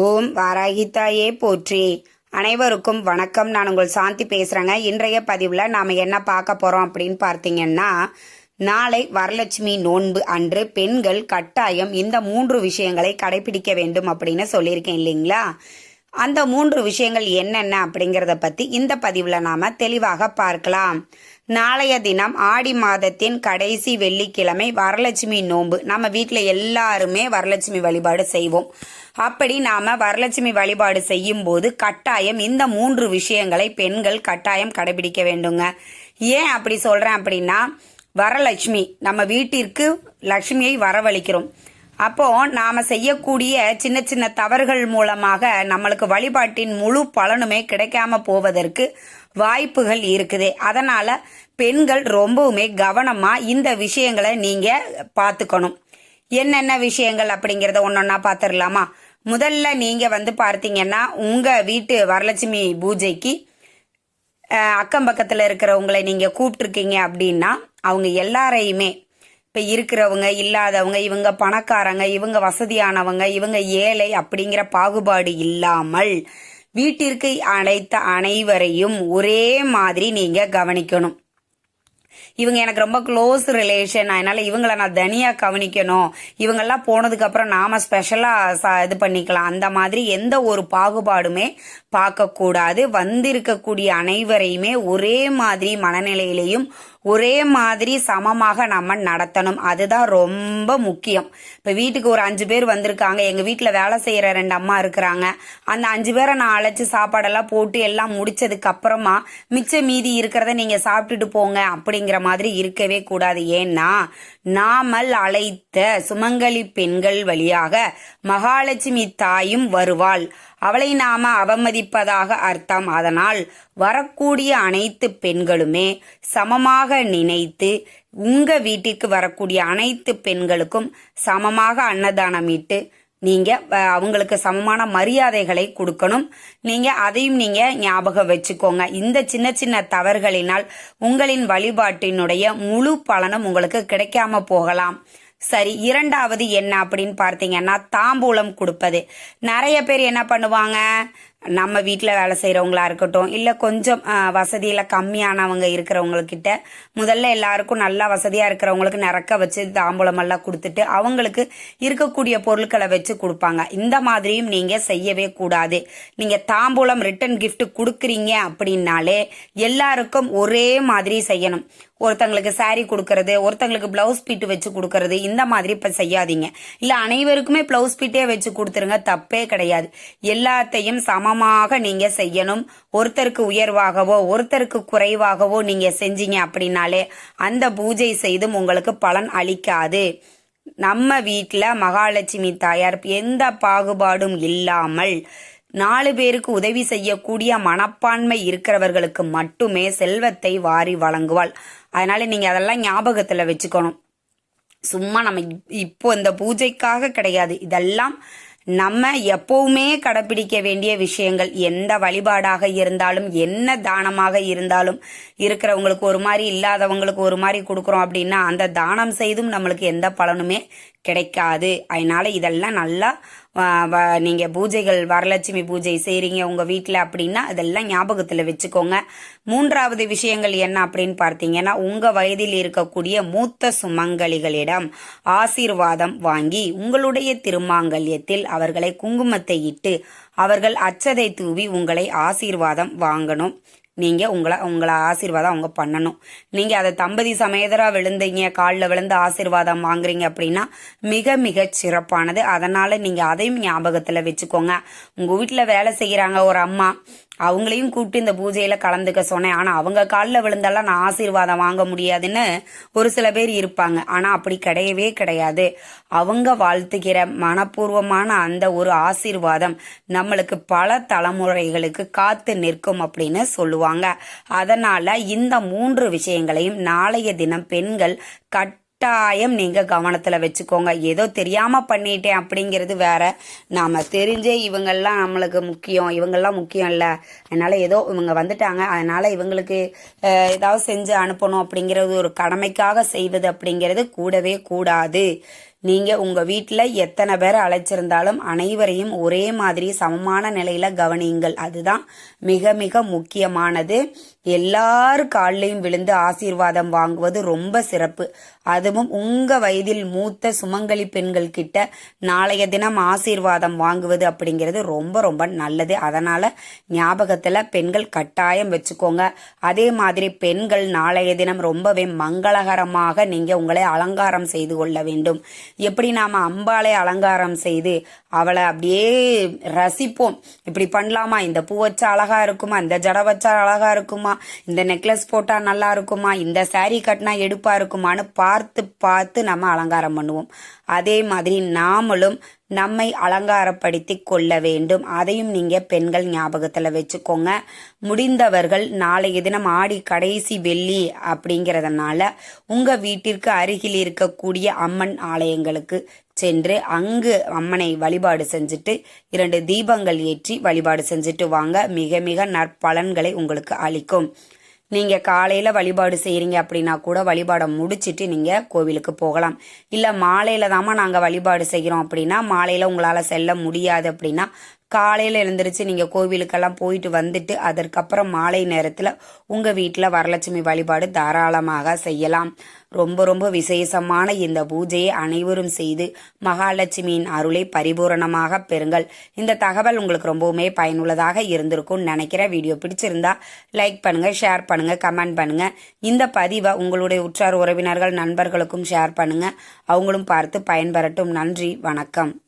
ஓம் வாராகித்தாயே போற்றி. அனைவருக்கும் வணக்கம். நான் உங்கள் சாந்தி பேசுகிறேங்க இன்றைய பதிவில் நாம் என்ன பார்க்க போகிறோம் அப்படின்னு பார்த்தீங்கன்னா நாளை வரலட்சுமி நோன்பு அன்று பெண்கள் கட்டாயம் இந்த மூன்று விஷயங்களை கடைபிடிக்க வேண்டும் அப்படின்னு சொல்லியிருக்கேன் இல்லைங்களா? அந்த மூன்று விஷயங்கள் என்னென்ன அப்படிங்கிறத பற்றி இந்த பதிவில் நாம் தெளிவாக பார்க்கலாம். நாளைய தினம் ஆடி மாதத்தின் கடைசி வெள்ளிக்கிழமை வரலட்சுமி நோன்பு. நம்ம வீட்டில் எல்லாருமே வரலட்சுமி வழிபாடு செய்வோம். அப்படி நாம வரலட்சுமி வழிபாடு செய்யும் போது கட்டாயம் இந்த மூன்று விஷயங்களை பெண்கள் கட்டாயம் கடைபிடிக்க வேண்டுங்க. ஏன் அப்படி சொல்றேன் அப்படின்னா வரலட்சுமி நம்ம வீட்டிற்கு லட்சுமியை வரவழைக்கிறோம். அப்போ நாம செய்யக்கூடிய சின்ன சின்ன தவறுகள் மூலமாக நம்மளுக்கு வழிபாட்டின் முழு பலனுமே கிடைக்காம போவதற்கு வாய்ப்புகள் இருக்குது. அதனால பெண்கள் ரொம்பவுமே கவனமா இந்த விஷயங்களை நீங்க பார்த்துக்கணும். என்னென்ன விஷயங்கள் அப்படிங்கறத ஒன்னொன்னா பாத்துரலாமா முதல்ல நீங்க வந்து பார்த்தீங்கன்னா உங்க வீட்டு வரலட்சுமி பூஜைக்கு அக்கம் பக்கத்தில் இருக்கிறவங்களை நீங்க கூப்பிட்டுருக்கீங்க அப்படின்னா அவங்க எல்லாரையுமே இப்போ இருக்கிறவங்க இல்லாதவங்க இவங்க பணக்காரங்க இவங்க வசதியானவங்க இவங்க ஏழை அப்படிங்கிற பாகுபாடு இல்லாமல் வீட்டிற்கு அழைத்த அனைவரையும் ஒரே மாதிரி நீங்க கவனிக்கணும். இவங்க எனக்கு ரொம்ப க்ளோஸ் ரிலேஷன் அதனால இவங்கள நான் தனியா கவனிக்கணும். இவங்கெல்லாம் போனதுக்கு அப்புறம் நாம ஸ்பெஷலா இது பண்ணிக்கலாம். அந்த மாதிரி எந்த ஒரு பாகுபாடுமே பார்க்கக்கூடாது. வந்திருக்கக்கூடிய அனைவரையுமே ஒரே மாதிரி மனநிலையிலையும் ஒரே மாதிரி சமமாக நம்ம நடத்தணும். அதுதான் ரொம்ப முக்கியம். இப்போ வீட்டுக்கு ஒரு அஞ்சு பேர் வந்திருக்காங்க. எங்கள் வீட்டில் வேலை செய்கிற ரெண்டு அம்மா இருக்கிறாங்க. அந்த அஞ்சு பேரை நான் அழைச்சி சாப்பாடெல்லாம் போட்டு எல்லாம் முடிச்சதுக்கு அப்புறமா மிச்ச மீதி இருக்கிறத நீங்கள் சாப்பிட்டுட்டு போங்க அப்படிங்கிற மாதிரி இருக்கவே கூடாது. ஏன்னா நாமல் அழைத்த சுமங்கலி பெண்கள் வழியாக மகாலட்சுமி தாயும் வருவாள். அவளை நாம அவமதிப்பதாக அர்த்தம். அதனால் வரக்கூடிய அனைத்து பெண்களுமே சமமாக நினைத்து உங்க வீட்டுக்கு வரக்கூடிய அனைத்து பெண்களுக்கும் சமமாக அன்னதானம் இட்டு நீங்க அவங்களுக்கு சமமான மரியாதைகளை கொடுக்கணும். நீங்க அதையும் நீங்க ஞாபகம் வச்சுக்கோங்க. இந்த சின்ன சின்ன தவறுகளினால் உங்களின் வழிபாட்டினுடைய முழு பலனும் உங்களுக்கு கிடைக்காம போகலாம். சரி இரண்டாவது என்ன அப்படின்னு பார்த்தீங்கன்னா தாம்பூலம் கொடுப்பது. நிறைய பேர் என்ன பண்ணுவாங்க? நம்ம வீட்டில் வேலை செய்கிறவங்களா இருக்கட்டும் இல்லை கொஞ்சம் வசதியில் கம்மியானவங்க இருக்கிறவங்கக்கிட்ட முதல்ல எல்லாருக்கும் நல்லா வசதியாக இருக்கிறவங்களுக்கு நிறக்க வச்சு தாம்பூலமெல்லாம் கொடுத்துட்டு அவங்களுக்கு இருக்கக்கூடிய பொருட்களை வச்சு கொடுப்பாங்க. இந்த மாதிரியும் நீங்கள் செய்யவே கூடாது. நீங்கள் தாம்பூலம் ரிட்டன் கிஃப்ட் கொடுக்குறீங்க அப்படின்னாலே எல்லாருக்கும் ஒரே மாதிரி செய்யணும். ஒருத்தங்களுக்கு சாரீ கொடுக்கறது ஒருத்தங்களுக்கு பிளவுஸ் பீட்டு வச்சு கொடுக்கறது இந்த மாதிரி இப்போ செய்யாதீங்க. இல்லை அனைவருக்குமே பிளவுஸ் பீட்டே வச்சு கொடுத்துருங்க தப்பே கிடையாது. எல்லாத்தையும் சம சமமாக நீங்க செய்யணும். ஒருத்தருக்கு உயர்வாகவோ ஒருத்தருக்கு குறைவாகவோ நீங்க செஞ்சீங்க அப்படின்னாலே அந்த பூஜை செய்தும் உங்களுக்கு பலன் அளிக்காது. நம்ம வீட்டில் மகாலட்சுமி தாயார் எந்த பாகுபாடும் இல்லாமல் நாலு பேருக்கு உதவி செய்யக்கூடிய மனப்பான்மை இருக்கிறவர்களுக்கு மட்டுமே செல்வத்தை வாரி வழங்குவாள். அதனால நீங்க அதெல்லாம் ஞாபகத்துல வச்சுக்கணும். சும்மா நம்ம இப்- இப்போ இந்த பூஜைக்காக கிடையாது. இதெல்லாம் நம்ம எப்பவுமே கடைபிடிக்க வேண்டிய விஷயங்கள் எந்த வழிபாடாக இருந்தாலும் என்ன தானமாக இருந்தாலும் இருக்கிறவங்களுக்கு ஒரு மாதிரி இல்லாதவங்களுக்கு ஒரு மாதிரி கொடுக்குறோம் அப்படின்னா அந்த தானம் செய்தும் நம்மளுக்கு எந்த பலனுமே கிடைக்காது. அதனால இதெல்லாம் நல்லா நீங்கள் வ- பூஜைகள் வரலட்சுமி பூஜை செய்கிறீங்க உங்கள் வீட்டில் அப்படின்னா அதெல்லாம் ஞாபகத்தில் வச்சுக்கோங்க. மூன்றாவது விஷயங்கள் என்ன அப்படின்னு பார்த்தீங்கன்னா உங்கள் வயதில் இருக்கக்கூடிய மூத்த சுமங்கலிகளிடம் ஆசீர்வாதம் வாங்கி உங்களுடைய திருமாங்கல்யத்தில் அவர்களை குங்குமத்தை இட்டு அவர்கள் அச்சதை தூவி உங்களை ஆசீர்வாதம் வாங்கணும். நீங்க உங்களை உங்களை ஆசீர்வாதம் அவங்க பண்ணணும். நீங்க அதை தம்பதி சமேதரா விழுந்தீங்க காலில் விழுந்து ஆசீர்வாதம் வாங்குறீங்க அப்படின்னா மிக மிக சிறப்பானது. அதனால நீங்க அதையும் ஞாபகத்துல வச்சுக்கோங்க. உங்க வீட்டுல வேலை செய்யறாங்க ஒரு அம்மா அவங்களையும் கூப்பிட்டு இந்த பூஜையில கலந்துக்க சொன்னேன். ஆனா அவங்க காலில் விழுந்தாலாம் நான் ஆசீர்வாதம் வாங்க முடியாதுன்னு ஒரு சில பேர் இருப்பாங்க. ஆனா அப்படி கிடையவே கிடையாது. அவங்க வாழ்த்துகிற மனப்பூர்வமான அந்த ஒரு ஆசீர்வாதம் நம்மளுக்கு பல தலைமுறைகளுக்கு காத்து நிற்கும் அப்படின்னு சொல்லுவாங்க. அதனால இந்த மூன்று விஷயங்களையும் நாளைய தினம் பெண்கள் கட் கட்டாயம் நீங்க கவனத்துல வச்சுக்கோங்க. ஏதோ தெரியாம பண்ணிட்டேன் அப்படிங்கிறது வேற. நாம தெரிஞ்சே இவங்கெல்லாம் நம்மளுக்கு முக்கியம். இவங்கெல்லாம் முக்கியம் இல்ல. அதனால ஏதோ இவங்க வந்துட்டாங்க. அதனால இவங்களுக்கு ஏதாவது செஞ்சு அனுப்பணும் அப்படிங்கிறது ஒரு கடமைக்காக செய்வது அப்படிங்கிறது கூடவே கூடாது. நீங்கள் உங்கள் வீட்டில் எத்தனை பேர் அழைச்சிருந்தாலும் அனைவரையும் ஒரே மாதிரி சமமான நிலையில் கவனியுங்கள். அதுதான் மிக மிக முக்கியமானது. எல்லார் கால்லையும் விழுந்து ஆசீர்வாதம் வாங்குவது ரொம்ப சிறப்பு. அதுவும் உங்க வயதில் மூத்த சுமங்கலி பெண்கள் கிட்ட நாளைய தினம் ஆசீர்வாதம் வாங்குவது அப்படிங்கிறது ரொம்ப ரொம்ப நல்லது. அதனால ஞாபகத்துல பெண்கள் கட்டாயம் வச்சுக்கோங்க. அதே மாதிரி பெண்கள் நாளைய தினம் ரொம்பவே மங்களகரமாக நீங்க உங்களை அலங்காரம் செய்து கொள்ள வேண்டும். எப்படி நாம அம்பாளை அலங்காரம் செய்து அவளை அப்படியே ரசிப்போம். இப்படி பண்ணலாமா? இந்த பூ வச்சா அழகா இருக்குமா? இந்த ஜடை வச்சா அழகா இருக்குமா? இந்த நெக்லஸ் போட்டா நல்லா இருக்குமா? இந்த சாரீ கட்டினா எடுப்பா இருக்குமான்னு பார்த்து பார்த்து நம்ம அலங்காரம் பண்ணுவோம். அதே மாதிரி நாமளும் நம்மை அலங்காரப்படுத்தி கொள்ள வேண்டும். அதையும் நீங்க பெண்கள் ஞாபகத்துல வச்சுக்கோங்க. முடிந்தவர்கள் நாளைய தினம் ஆடி கடைசி வெள்ளி அப்படிங்கிறதுனால உங்க வீட்டிற்கு அருகில் இருக்கக்கூடிய அம்மன் ஆலயங்களுக்கு சென்று அங்கு அம்மனை வழிபாடு செஞ்சுட்டு இரண்டு தீபங்கள் ஏற்றி வழிபாடு செஞ்சுட்டு வாங்க. மிக மிக நற்பலன்களை உங்களுக்கு அளிக்கும். நீங்க காலையில வழிபாடு செய்கிறீங்க அப்படின்னா கூட வழிபாடை முடிச்சிட்டு நீங்க கோவிலுக்கு போகலாம். இல்ல மாலையில தாமா நாங்க வழிபாடு செய்கிறோம் அப்படின்னா மாலையில உங்களால செல்ல முடியாது அப்படின்னா காலையில் எழுந்திரிச்சு நீங்கள் கோவிலுக்கெல்லாம் போயிட்டு வந்துட்டு அதற்கப்புறம் மாலை நேரத்தில் உங்கள் வீட்டில் வரலட்சுமி வழிபாடு தாராளமாக செய்யலாம். ரொம்ப ரொம்ப விசேஷமான இந்த பூஜையை அனைவரும் செய்து மகாலட்சுமியின் அருளை பரிபூரணமாக பெறுங்கள். இந்த தகவல் உங்களுக்கு ரொம்பவுமே பயனுள்ளதாக இருந்திருக்கும்னு நினைக்கிற வீடியோ பிடிச்சிருந்தா லைக் பண்ணுங்க ஷேர் பண்ணுங்க கமெண்ட் பண்ணுங்க. இந்த பதிவை உங்களுடைய உற்றார் உறவினர்கள் நண்பர்களுக்கும் ஷேர் பண்ணுங்க. அவங்களும் பார்த்து பயன்பெறட்டும். நன்றி வணக்கம்.